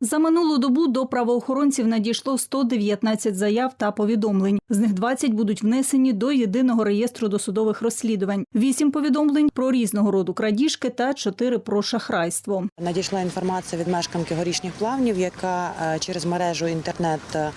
За минулу добу до правоохоронців надійшло 119 заяв та повідомлень. З них 20 будуть внесені до єдиного реєстру досудових розслідувань. Вісім повідомлень про різного роду крадіжки та чотири про шахрайство. Надійшла інформація від мешканки горішніх плавнів, яка е, через мережу інтернет е,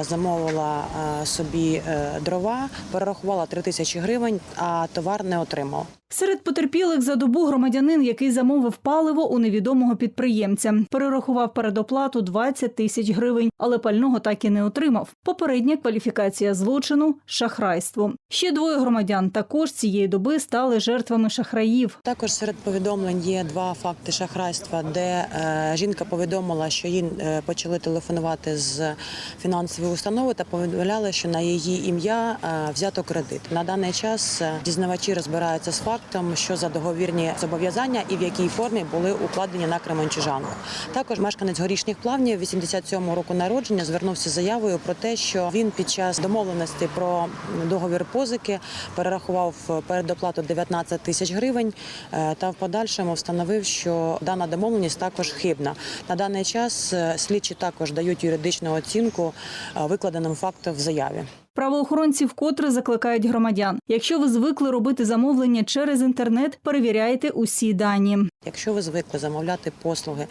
замовила е, собі е, дрова, перерахувала 3 тисячі гривень, а товар не отримав. Серед потерпілих за добу громадянин, який замовив паливо у невідомого підприємця, перерахував передоплату 20 тисяч гривень, але пального так і не отримав. Попередня кваліфікація злочину шахрайство. Ще двоє громадян також цієї доби стали жертвами шахраїв. Також серед повідомлень є два факти шахрайства, де е, жінка повідомила, що їй е, почали телефонувати з фінансової установи та повідомляли, що на її ім'я е, взято кредит. На даний час дізнавачі розбираються з фактом, що за договірні зобов'язання і в якій формі були укладені на Кременчужанку. Також мешканець горішніх плавнів 87-го року народження звернувся з заявою про те, що він під час домовленості про договір позики перерахував передоплату 19 тисяч гривень е, та в подальшому встановив, що дана домовленість також хибна. На даний час е, слідчі також дають юридичну оцінку е, викладеним фактам в заяві. Правоохоронці вкотре закликають громадян. Якщо ви звикли робити замовлення через інтернет, перевіряйте усі дані. Якщо ви звикли замовляти послуги,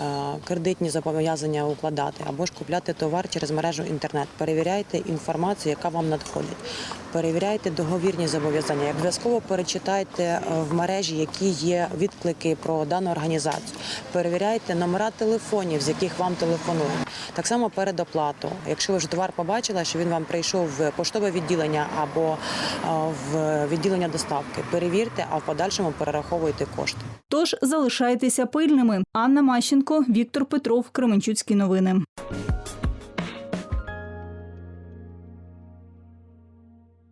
е, кредитні зобов'язання укладати або ж купляти товар через мережу інтернет, перевіряйте інформацію, яка вам надходить. Перевіряйте договірні зобов'язання. Обов'язково перечитайте е, в мережі, які є відклики про дану організацію. Перевіряйте номера телефонів, з яких вам телефонують. Так само передоплату. Якщо ви вже товар побачили, що він вам прийшов в поштове відділення або е, в відділення доставки, перевірте, а в подальшому перераховуйте кошти. Тож залишайтеся пильними. Анна Мащенко, Віктор Петров, Кременчуцькі новини.